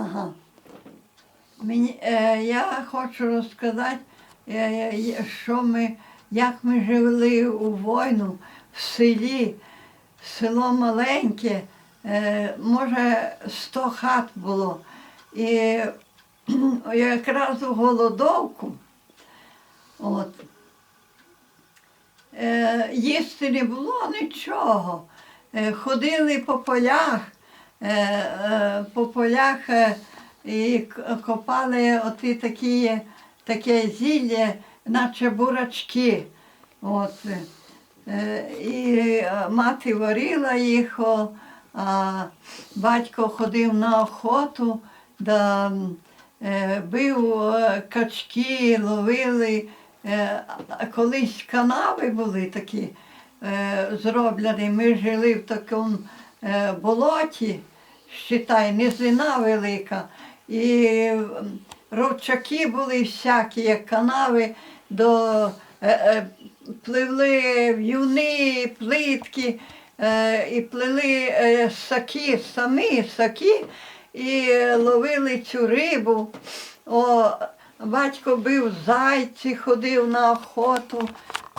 Ага. Мені, е, я хочу розказати, е, е, що ми, як ми жили у війну в селі. Село маленьке, е, може 100 хат було. І якраз у голодовку, от, е, їсти не було нічого. Е, ходили по полях, по полях е, і копали оті такі, таке зілля, наче бурачки. От. Е, І е, мати варила їх, а батько ходив на охоту, да, е, бив е, качки, ловили. Е, Колись канави були такі е, зроблені. Ми жили в такому е, болоті, считай, низина велика. І ровчаки були всякі, як канави, до, е, е, пливли в'юни, плитки, е, і плели е, саки, самі саки, і ловили цю рибу. О, батько бив зайці, ходив на охоту.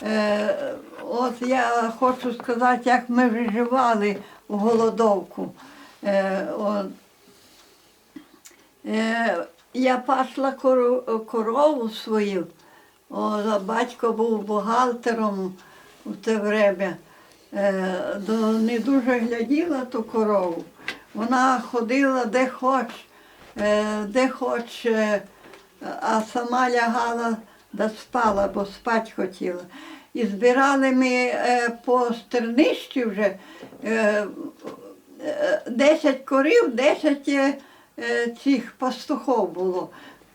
Е, от я хочу сказати, як ми виживали у голодовку. Е. Е, я пасла коро- корову свою. Батько був бухгалтером у те время. Не дуже гляділа ту корову. Вона ходила де хоч, де хоч, а сама лягала да спала, бо спать хотіла. І збирали ми е, по стернищі вже е, е, 10 корів, 10 е, е, цих пастухов було.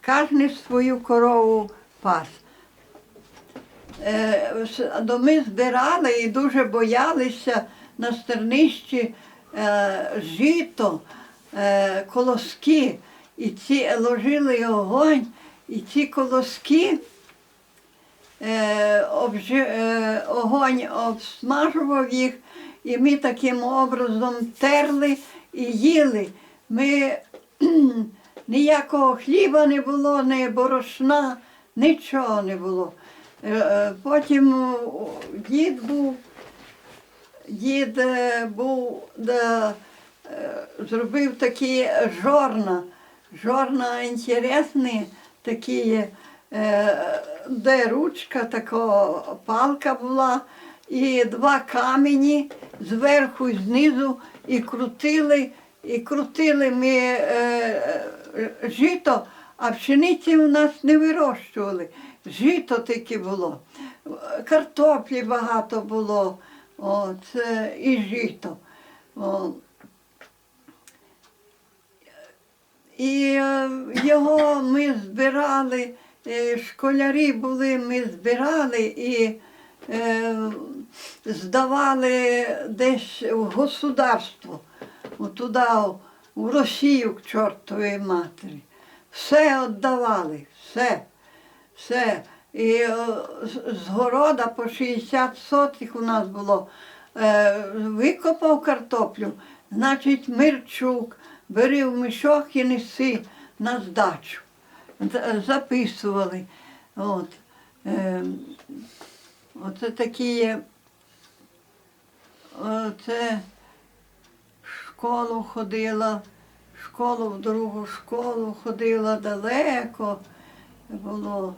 Кожен свою корову пас. Е, ми збирали і дуже боялися на стернищі е, жито, е, колоски. І ці ложили огонь, і ці колоски е, е, огонь обсмажував їх, і ми таким образом терли і їли. Ми ніякого хліба не було, ні борошна, нічого не було. Е, е, Потім дід був, дід е, був, да, е, зробив такі жорна. Жорна інтересні, такі, е, де ручка, така палка була, і два камені зверху і знизу, і крутили, і крутили ми е, е, жито, а пшениці у нас не вирощували. Жито таке було. Картоплі багато було, от, е, і жито. О. І е, його ми збирали, школярі були, ми збирали і е, здавали десь в государство, туди, в Росію к чортовій матері. Все віддавали, все, все. І е, з- города по 60 сотих у нас було. Е, викопав картоплю, значить Мирчук, бери в мішок і неси на здачу. Записували. От. Е, оце такі. є. Оце школу ходила, школу в другу школу ходила далеко було.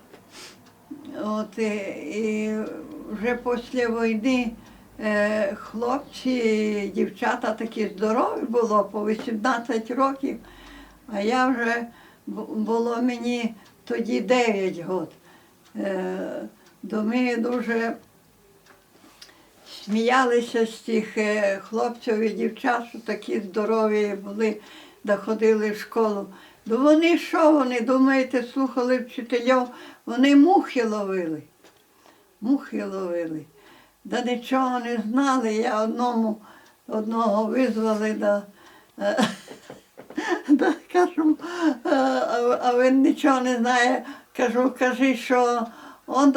От, і, і вже після війни е, хлопці, дівчата такі здорові було по 18 років, а я вже було мені тоді 9 років. Е, до ми дуже сміялися з тих е, хлопців і дівчат, що такі здорові були, да ходили в школу. Ну вони що, вони, думаєте, слухали вчителів, вони мухи ловили. Мухи ловили. Да нічого не знали. Я одному одного визвали, е, да, кажу, е, а, він нічого не знає. Кажу, кажи, що он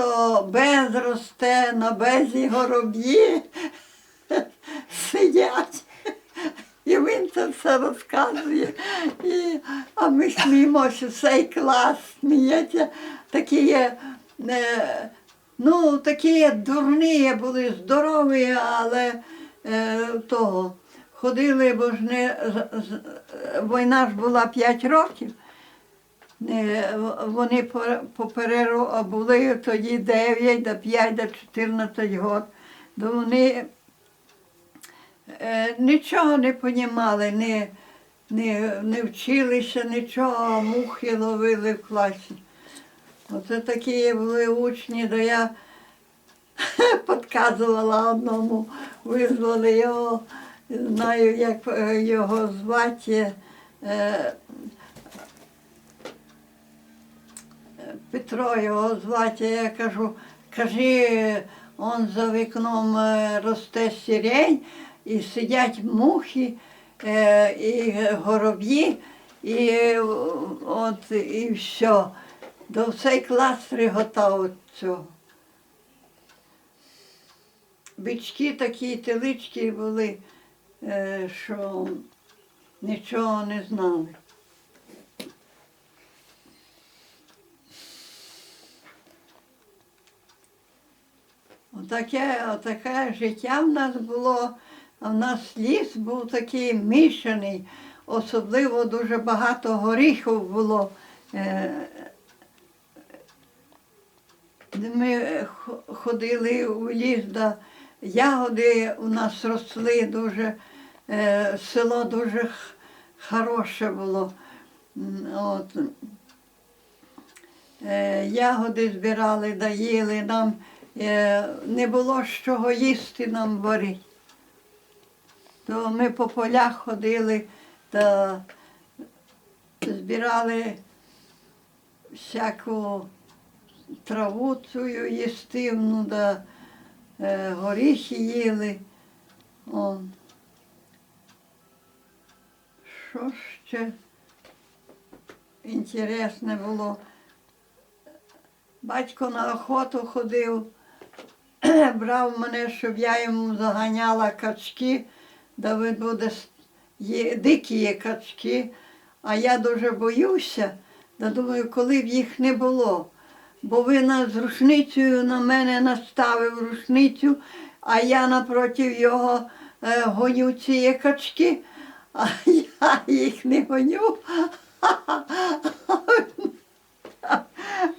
без росте, на безі гороб'ї сидять. І він це все розказує. І, а ми сміємося, цей клас сміється. Такі є, е, ну, такі дурні були, здорові, але е, того. Ходили, бо ж не війна ж була 5 років. Е, Вони по- попереду були тоді 9 до 5 до 14 років. То вони е, нічого не понімали, не, не, не вчилися нічого, мухи ловили в класі. Оце такі були учні, то я підказувала одному, визвали його, знаю, як е, його звати. е, Петро його звати, я кажу, кажи, он за вікном е, росте сирень, і сидять мухи, і гороб'ї, і от і все. До всей клас реготав від цього. Бички такі, телички були, що нічого не знали. Отаке, отаке життя в нас було, в нас ліс був такий мішаний, особливо дуже багато горіхів було. Е, Ми е, хо- ходили у ліс, да, ягоди у нас росли дуже, е, село дуже хороше було. От. Е, ягоди збирали, да їли нам. Е, не було з чого їсти нам варити. То ми по полях ходили та збирали всяку траву цю їстивну, да, горіхи їли. О. Що ще інтересне було? Батько на охоту ходив, брав мене, щоб я йому заганяла качки, да ви буде дикі качки, а я дуже боюся, да думаю, коли б їх не було. Бо ви з рушницею на мене наставив рушницю, а я напроти його е, гоню ці качки, а я їх не гоню.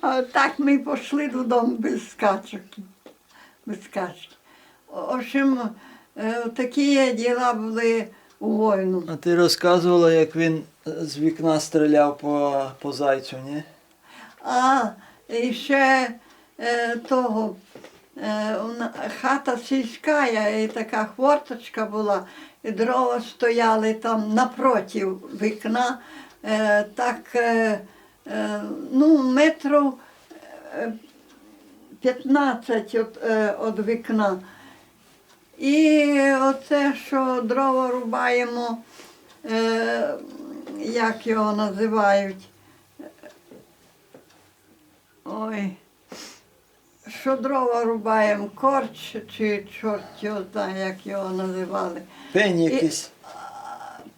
А Так ми пішли додому без скачок. Без скачки. В общем, е, такі діла були у війну. А ти розказувала, як він з вікна стріляв по, по зайцю, ні? А і ще е, того е, хата сільська, і така хворточка була, і дрова стояли там напроти вікна, е, так е, е, ну, метрів е, 15 від, е, від вікна. І оце, що дрова рубаємо, е, як його називають. Ой, що дрова рубаємо, корч чи чорт його знає, як його називали. Пень І- якийсь.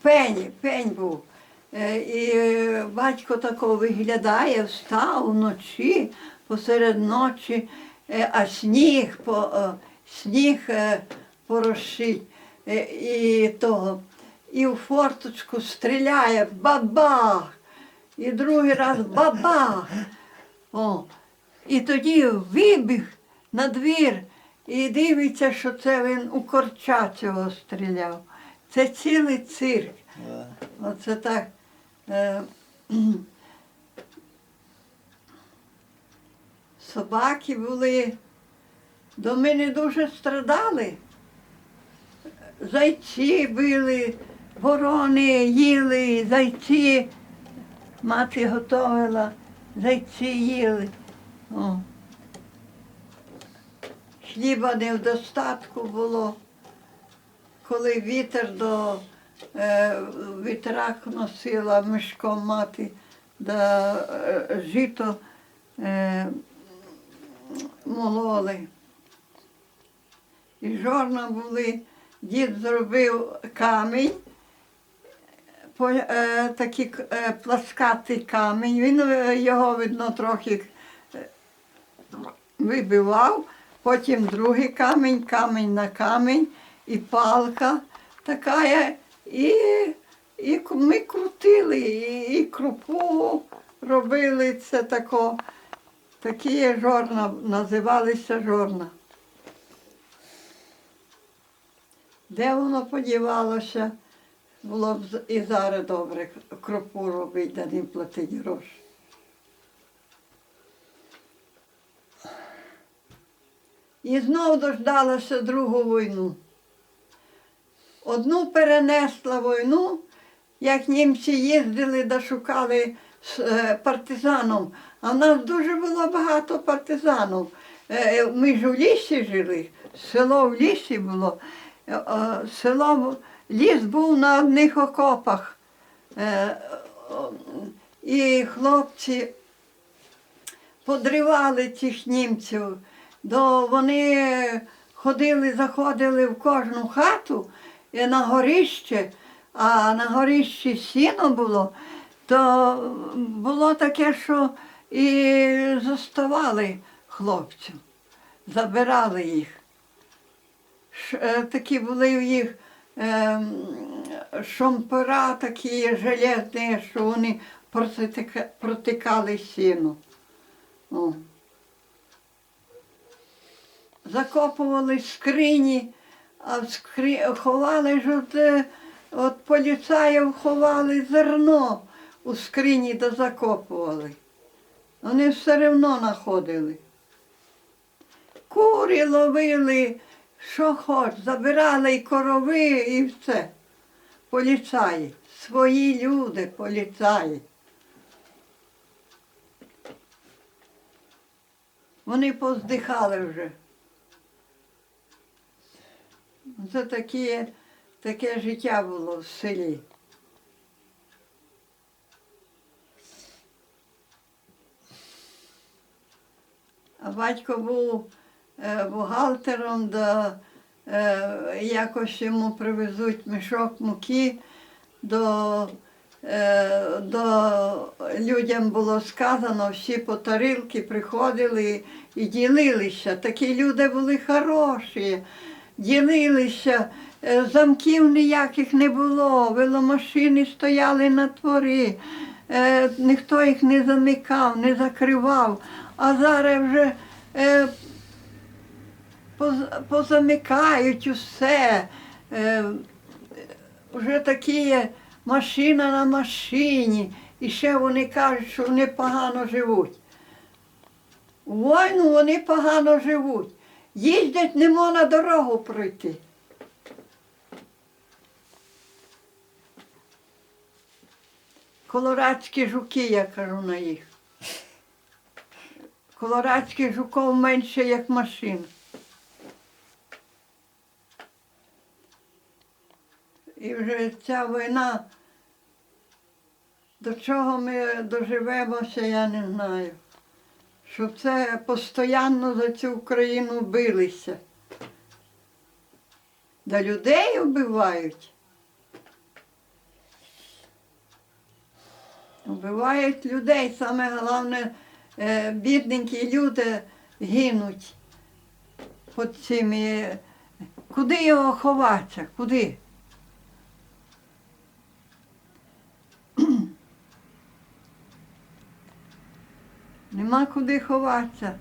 Пень, пень був. Е, І батько тако виглядає, встав вночі, посеред ночі, е, а сніг, по, е, сніг порошить. І того. І в форточку стріляє бабах. І другий раз бабах. О. І тоді вибіг на двір і дивиться, що це він у корча цього стріляв. Це цілий цирк. Оце так. Е, собаки були, до мене дуже страдали. Зайці били, ворони їли, зайці. Мати готувала, зайці їли. О. Хліба не в достатку було коли вітер до е, вітрак носила мішком мати, да е, жито е, мололи. І жорна були, дід зробив камінь, такий е, пласкатий камінь. Він е, його, видно, трохи е, вибивав, потім другий камінь, камінь на камінь, і палка така. І, і ми крутили, і, і крупу робили це тако. Такі жорна, називалися жорна. Де воно подівалося, було б і зараз добре крупу робити, да не платити гроші. І знов дождалася другу війну. Одну перенесла війну, як німці їздили да шукали е, партизаном. А в нас дуже було багато партизанів. Е, Ми ж у лісі жили, село в лісі було. Е, е, Село, ліс був на одних окопах. Е, І хлопці подривали цих німців, до вони ходили, заходили в кожну хату на горище, а на горищі сіно було, то було таке, що і заставали хлопців, забирали їх. Е, Такі були в їх ем, шомпера такі железні, що вони протикали сіно. О. Закопували скрині, а в скрі... ховали ж от, е, от поліцаїв ховали зерно у скрині да закопували. Вони все одно знаходили. Курі ловили, що хоч, забирали і корови, і все. Поліцаї, свої люди, поліцаї. Вони поздихали вже. Це таке, таке життя було в селі. А батько був бухгалтером, да, е, якось йому привезуть мішок муки, до, е, до людям було сказано, всі по тарілки приходили і ділилися. Такі люди були хороші, ділилися, е, замків ніяких не було, веломашини стояли на творі, е, ніхто їх не замикав, не закривав. А зараз вже е, позамикають усе. Е, вже такі машина на машині. І ще вони кажуть, що вони погано живуть. У війну вони погано живуть. Їздять, не можна дорогу пройти. Колорадські жуки, я кажу на їх. Колорадських жуков менше, як машин. І вже ця війна, до чого ми доживемося, я не знаю. Що це постійно за цю Україну билися. Да людей вбивають. Вбивають людей, саме головне, е, бідненькі люди гинуть під цими. Куди його ховатися? Куди? Нема куди ховатися.